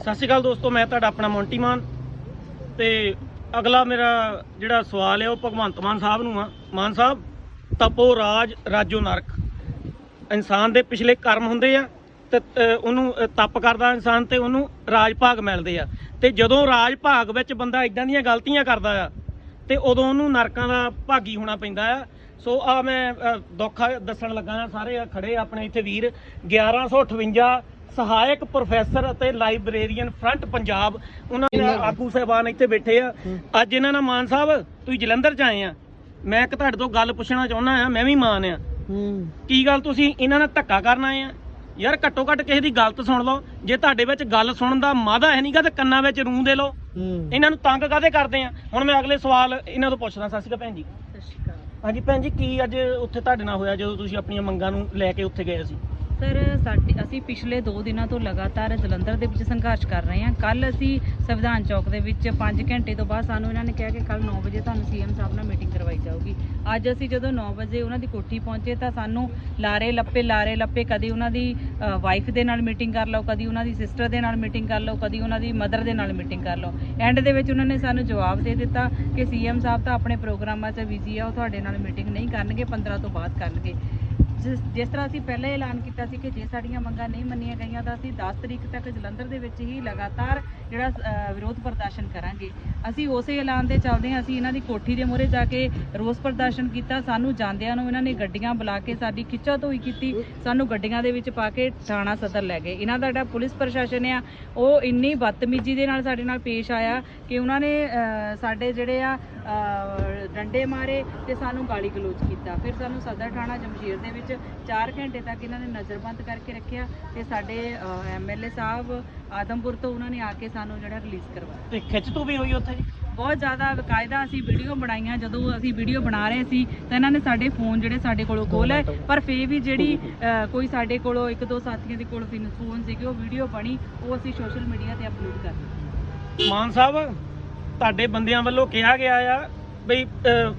ਸਤਿ ਸ਼੍ਰੀ ਅਕਾਲ ਦੋਸਤੋ ਮੈਂ ਤੁਹਾਡਾ ਆਪਣਾ ਮੌਂਟੀ ਮਾਨ ਤੇ ਅਗਲਾ ਮੇਰਾ ਜਿਹੜਾ ਸਵਾਲ ਹੈ ਉਹ ਭਗਵੰਤ ਮਾਨ ਸਾਹਿਬ ਨੂੰ ਆ। ਮਾਨ ਸਾਹਿਬ ਤਪੋ ਰਾਜ ਰਾਜੋ ਨਰਕ। ਇਨਸਾਨ ਦੇ ਪਿਛਲੇ ਕਰਮ ਹੁੰਦੇ ਆ ਤੇ ਉਹਨੂੰ ਅ, ਤਪ ਕਰਦਾ ਇਨਸਾਨ ਤੇ ਉਹਨੂੰ ਰਾਜ ਭਾਗ ਮਿਲਦੇ ਆ। ਤੇ ਜਦੋਂ ਰਾਜ ਭਾਗ ਵਿੱਚ ਬੰਦਾ ਇਦਾਂ ਦੀਆਂ ਗਲਤੀਆਂ ਕਰਦਾ ਆ ਤੇ ਉਦੋਂ ਉਹਨੂੰ ਨਰਕਾਂ ਦਾ ਭਾਗੀ ਹੋਣਾ ਪੈਂਦਾ ਆ। ਸੋ ਆ ਮੈਂ ਅ, ਦੁੱਖ ਦੱਸਣ ਲੱਗਾ ਆ ਸਾਰੇ ਆ ਖੜੇ ਆਪਣੇ ਇੱਥੇ ਵੀਰ। 1158 ਸਹਾਇਕ ਪ੍ਰੋਫੈਸਰ ਅਤੇ ਲਾਇਬ੍ਰੇਰੀਅਨ ਫਰੰਟ ਪੰਜਾਬ ਉਹਨਾਂ ਦੇ ਆਗੂ ਸਾਹਿਬਾਨ ਇੱਥੇ ਬੈਠੇ ਆ। ਅੱਜ ਇਹਨਾਂ ਨਾਲ ਮਾਨ ਸਾਹਿਬ ਤੁਸੀਂ ਜਲੰਧਰ ਚ ਆਏ ਆ। ਮੈਂ ਇੱਕ ਤੁਹਾਡੇ ਤੋਂ ਗੱਲ ਪੁੱਛਣਾ ਚਾਹੁੰਦਾ ਆ ਮੈਂ ਵੀ ਮਾਨ ਆ। ਕੀ ਗੱਲ ਤੁਸੀਂ ਇਹਨਾਂ ਨਾਲ ਧੱਕਾ ਕਰਨ ਆਏ ਆ? ਯਾਰ ਘੱਟੋ ਘੱਟ ਕਿਸੇ ਦੀ ਗੱਲ ਤਾਂ ਸੁਣ ਲਓ। ਜੇ ਤੁਹਾਡੇ ਵਿੱਚ ਗੱਲ ਸੁਣਨ ਦਾ ਮਾਦਾ ਹੈ ਨਹੀਂਗਾ ਤੇ ਕੰਨਾਂ ਵਿੱਚ ਰੂੰ ਦੇ ਲਓ। ਇਹਨਾਂ ਨੂੰ ਤੰਗ ਕਾਦੇ ਕਰਦੇ ਆ? ਹੁਣ ਮੈਂ ਅਗਲੇ ਸਵਾਲ ਇਹਨਾਂ ਤੋਂ ਪੁੱਛਦਾ। ਸਤਿ ਸ਼੍ਰੀ ਅਕਾਲ ਭੈਣ ਜੀ। ਸਤਿ ਸ਼੍ਰੀ ਅਕਾਲ। ਹਾਂਜੀ ਭੈਣ ਜੀ ਕੀ ਅੱਜ ਉੱਥੇ ਤੁਹਾਡੇ ਨਾਲ ਹੋਇਆ ਜਦੋਂ ਤੁਸੀਂ ਆਪਣੀਆਂ ਮੰਗਾਂ ਨੂੰ ਲੈ ਕੇ ਉੱਥੇ ਗਏ ਸੀ? ਸਰ ਸਾਡੇ ਅਸੀਂ ਪਿਛਲੇ 2 ਦਿਨਾਂ ਤੋਂ ਲਗਾਤਾਰ ਜਲੰਧਰ ਦੇ ਵਿੱਚ ਸੰਘਰਸ਼ ਕਰ ਰਹੇ ਹਾਂ। ਕੱਲ ਅਸੀਂ ਸੰਵਿਧਾਨ ਚੌਕ ਦੇ ਵਿੱਚ 5 ਘੰਟੇ ਤੋਂ ਬਾਅਦ ਸਾਨੂੰ ਇਹਨਾਂ ਨੇ ਕਿਹਾ ਕਿ ਕੱਲ 9 ਵਜੇ ਤੁਹਾਨੂੰ ਸੀਐਮ ਸਾਹਿਬ ਨਾਲ ਮੀਟਿੰਗ ਕਰਵਾਈ ਜਾਊਗੀ। ਅੱਜ ਅਸੀਂ ਜਦੋਂ 9 ਵਜੇ ਉਹਨਾਂ ਦੀ ਕੋਠੀ ਪਹੁੰਚੇ ਤਾਂ ਸਾਨੂੰ ਲਾਰੇ ਲੱਪੇ ਲਾਰੇ ਲੱਪੇ ਕਦੀ ਉਹਨਾਂ ਦੀ ਵਾਈਫ ਦੇ ਨਾਲ ਮੀਟਿੰਗ ਕਰ ਲਓ, ਕਦੀ ਉਹਨਾਂ ਦੀ ਸਿਸਟਰ ਦੇ ਨਾਲ ਮੀਟਿੰਗ ਕਰ ਲਓ, ਕਦੀ ਉਹਨਾਂ ਦੀ ਮਦਰ ਦੇ ਨਾਲ ਮੀਟਿੰਗ ਕਰ ਲਓ। ਐਂਡ ਦੇ ਵਿੱਚ ਉਹਨਾਂ ਨੇ ਸਾਨੂੰ ਜਵਾਬ ਦੇ ਦਿੱਤਾ ਕਿ ਸੀਐਮ ਸਾਹਿਬ ਤਾਂ ਆਪਣੇ ਪ੍ਰੋਗਰਾਮਾਂ 'ਚ ਬਿਜ਼ੀ ਆ, ਉਹ ਤੁਹਾਡੇ ਨਾਲ ਮੀਟਿੰਗ ਨਹੀਂ ਕਰਨਗੇ 15 ਤੋਂ ਬਾਅਦ ਕਰਨਗੇ। ਜਿਸ ਜਿਸ ਤਰ੍ਹਾਂ ਅਸੀਂ ਪਹਿਲਾਂ ਹੀ ਐਲਾਨ ਕੀਤਾ ਸੀ ਕਿ ਜੇ ਸਾਡੀਆਂ ਮੰਗਾਂ ਨਹੀਂ ਮੰਨੀਆਂ ਗਈਆਂ ਤਾਂ ਅਸੀਂ 10 ਤਰੀਕ ਤੱਕ ਜਲੰਧਰ ਦੇ ਵਿੱਚ ਹੀ ਲਗਾਤਾਰ ਜਿਹੜਾ ਵਿਰੋਧ ਪ੍ਰਦਰਸ਼ਨ ਕਰਾਂਗੇ। ਅਸੀਂ ਉਸੇ ਐਲਾਨ ਦੇ ਚੱਲਦੇ ਹਾਂ, ਅਸੀਂ ਇਹਨਾਂ ਦੀ ਕੋਠੀ ਦੇ ਮੂਹਰੇ ਜਾ ਕੇ ਰੋਸ ਪ੍ਰਦਰਸ਼ਨ ਕੀਤਾ। ਸਾਨੂੰ ਜਾਂਦਿਆਂ ਨੂੰ ਇਹਨਾਂ ਨੇ ਗੱਡੀਆਂ ਬੁਲਾ ਕੇ ਸਾਡੀ ਖਿੱਚਾ ਧੋਈ ਕੀਤੀ। ਸਾਨੂੰ ਗੱਡੀਆਂ ਦੇ ਵਿੱਚ ਪਾ ਕੇ ਥਾਣਾ ਸਦਰ ਲੈ ਗਏ। ਇਹਨਾਂ ਦਾ ਜਿਹੜਾ ਪੁਲਿਸ ਪ੍ਰਸ਼ਾਸਨ ਆ, ਉਹ ਇੰਨੀ ਬਦਤਮੀਜ਼ੀ ਦੇ ਨਾਲ ਸਾਡੇ ਨਾਲ ਪੇਸ਼ ਆਇਆ ਕਿ ਉਹਨਾਂ ਨੇ ਸਾਡੇ ਜਿਹੜੇ ਆ ਡੰਡੇ ਮਾਰੇ ਤੇ ਸਾਨੂੰ ਗਾਲੀ ਗਲੋਚ ਕੀਤਾ। ਫਿਰ ਸਾਨੂੰ ਸਦਰ ਥਾਣਾ ਜਮਸ਼ੀਰ ਦੇ ਵਿੱਚ 4 ਘੰਟੇ ਤੱਕ ਇਹਨਾਂ ਨੇ ਨਜ਼ਰਬੰਦ ਕਰਕੇ ਰੱਖਿਆ ਤੇ ਸਾਡੇ ਐਮਐਲਏ ਸਾਹਿਬ ਆਦਮਪੁਰ ਤੋਂ ਉਹਨਾਂ ਨੇ ਆ ਕੇ ਸਾਨੂੰ ਜਿਹੜਾ ਰਿਲੀਜ਼ ਕਰਵਾਇਆ। ਤੇ ਖਿੱਚ ਤੋਂ ਵੀ ਹੋਈ ਉੱਥੇ ਜੀ? ਬਹੁਤ ਜ਼ਿਆਦਾ ਬਕਾਇਦਾ ਅਸੀਂ ਵੀਡੀਓ ਬਣਾਈਆਂ ਜਦੋਂ ਅਸੀਂ ਵੀਡੀਓ ਬਣਾ ਰਹੇ ਸੀ ਤਾਂ ਇਹਨਾਂ ਨੇ ਸਾਡੇ ਫੋਨ ਜਿਹੜੇ ਸਾਡੇ ਕੋਲੋਂ ਖੋਲ ਲਏ। ਪਰ ਫੇਰ ਵੀ ਜਿਹੜੀ ਕੋਈ ਸਾਡੇ ਕੋਲੋਂ ਇੱਕ ਦੋ ਸਾਥੀਆਂ ਦੇ ਕੋਲ ਫੋਨ ਸੀਗੇ ਉਹ ਵੀਡੀਓ ਬਣੀ ਉਹ ਅਸੀਂ ਸੋਸ਼ਲ ਮੀਡੀਆ ਤੇ ਅਪਲੋਡ ਕਰ ਦਿੱਤੀ। ਮਾਨ ਸਾਹਿਬ ਤੁਹਾਡੇ ਬੰਦਿਆਂ ਵੱਲੋਂ ਕਿਹਾ ਗਿਆ ਆ ਬਈ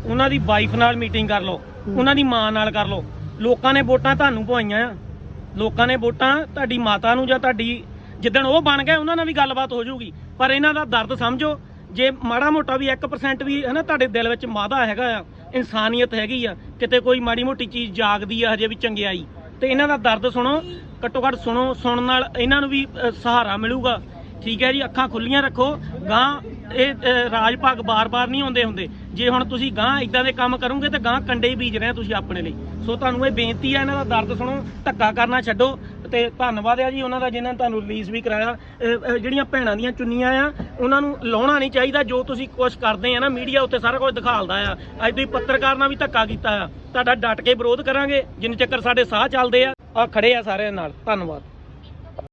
ਉਹਨਾਂ ਦੀ ਵਾਈਫ ਨਾਲ ਮੀਟਿੰਗ ਕਰ ਲਓ ਉਹਨਾਂ ਦੀ ਮਾਂ ਨਾਲ ਕਰ ਲਓ। ਲੋਕਾਂ ਨੇ ਵੋਟਾਂ ਤੁਹਾਨੂੰ ਪਵਾਈਆਂ ਆ। ਲੋਕਾਂ ਨੇ ਵੋਟਾਂ ਤੁਹਾਡੀ ਮਾਤਾ ਨੂੰ ਜਾਂ ਤੁਹਾਡੀ ਜਿੱਦਣ ਉਹ ਬਣ ਗਏ ਉਹਨਾਂ ਨਾਲ ਵੀ ਗੱਲਬਾਤ ਹੋ ਜਾਊਗੀ। ਪਰ ਇਹਨਾਂ ਦਾ ਦਰਦ ਸਮਝੋ ਜੇ ਮਾੜਾ ਮੋਟਾ ਵੀ 1% ਵੀ ਹੈ ਨਾ ਤੁਹਾਡੇ ਦਿਲ ਵਿੱਚ ਮਾਦਾ ਹੈਗਾ ਆ ਇਨਸਾਨੀਅਤ ਹੈਗੀ ਆ ਕਿਤੇ ਕੋਈ ਮਾੜੀ ਮੋਟੀ ਚੀਜ਼ ਜਾਗਦੀ ਆ ਹਜੇ ਵੀ ਚੰਗਿਆਈ ਤੇ ਇਹਨਾਂ ਦਾ ਦਰਦ ਸੁਣੋ ਘੱਟੋ ਘੱਟ ਸੁਣੋ ਸੁਣਨ ਨਾਲ ਇਹਨਾਂ ਨੂੰ ਵੀ ਸਹਾਰਾ ਮਿਲੂਗਾ। ਠੀਕ ਹੈ ਜੀ ਅੱਖਾਂ ਖੁੱਲੀਆਂ ਰੱਖੋ ਗਾਂ ਇਹ ਰਾਜ ਭਾਗ ਬਾਰ-ਬਾਰ ਨਹੀਂ ਆਉਂਦੇ ਹੁੰਦੇ। ਜੇ ਹੁਣ ਤੁਸੀਂ ਗਾਂ ਇਦਾਂ ਦੇ ਕੰਮ ਕਰੋਗੇ ਤਾਂ ਗਾਂ ਕੰਡੇ ਹੀ ਬੀਜ ਰਹੇ ਆ ਤੁਸੀਂ ਆਪਣੇ ਲਈ। ਸੋ ਤੁਹਾਨੂੰ ਇਹ ਬੇਨਤੀ ਹੈ ਇਹਨਾਂ ਦਾ ਦਰਦ ਸੁਣੋ, ਧੱਕਾ ਕਰਨਾ ਛੱਡੋ ਤੇ ਧੰਨਵਾਦ ਆ ਜੀ ਉਹਨਾਂ ਦਾ ਜਿਨ੍ਹਾਂ ਨੇ ਤੁਹਾਨੂੰ ਰਿਲੀਜ਼ ਵੀ ਕਰਾਇਆ। ਜਿਹੜੀਆਂ ਭੈਣਾਂ ਦੀਆਂ ਚੁੰਨੀਆਂ ਆ, ਉਹਨਾਂ ਨੂੰ ਲਾਉਣਾ ਨਹੀਂ ਚਾਹੀਦਾ, ਜੋ ਤੁਸੀਂ ਕੁਛ ਕਰਦੇ ਆ ਨਾ ਮੀਡੀਆ ਉੱਤੇ ਸਾਰਾ ਕੁਝ ਦਿਖਾਲਦਾ ਆ। ਅੱਜ ਤੁਸੀਂ ਪੱਤਰਕਾਰ ਨਾਲ ਵੀ ਧੱਕਾ ਕੀਤਾ ਆ। ਤੁਹਾਡਾ ਡਟ ਕੇ ਵਿਰੋਧ ਕਰਾਂਗੇ, ਜਿੰਨੇ ਚੱਕਰ ਸਾਡੇ ਸਾਹ ਚੱਲਦੇ ਆ ਆ ਖੜੇ ਆ ਸਾਰਿਆਂ ਨਾਲ। ਧੰਨਵਾਦ।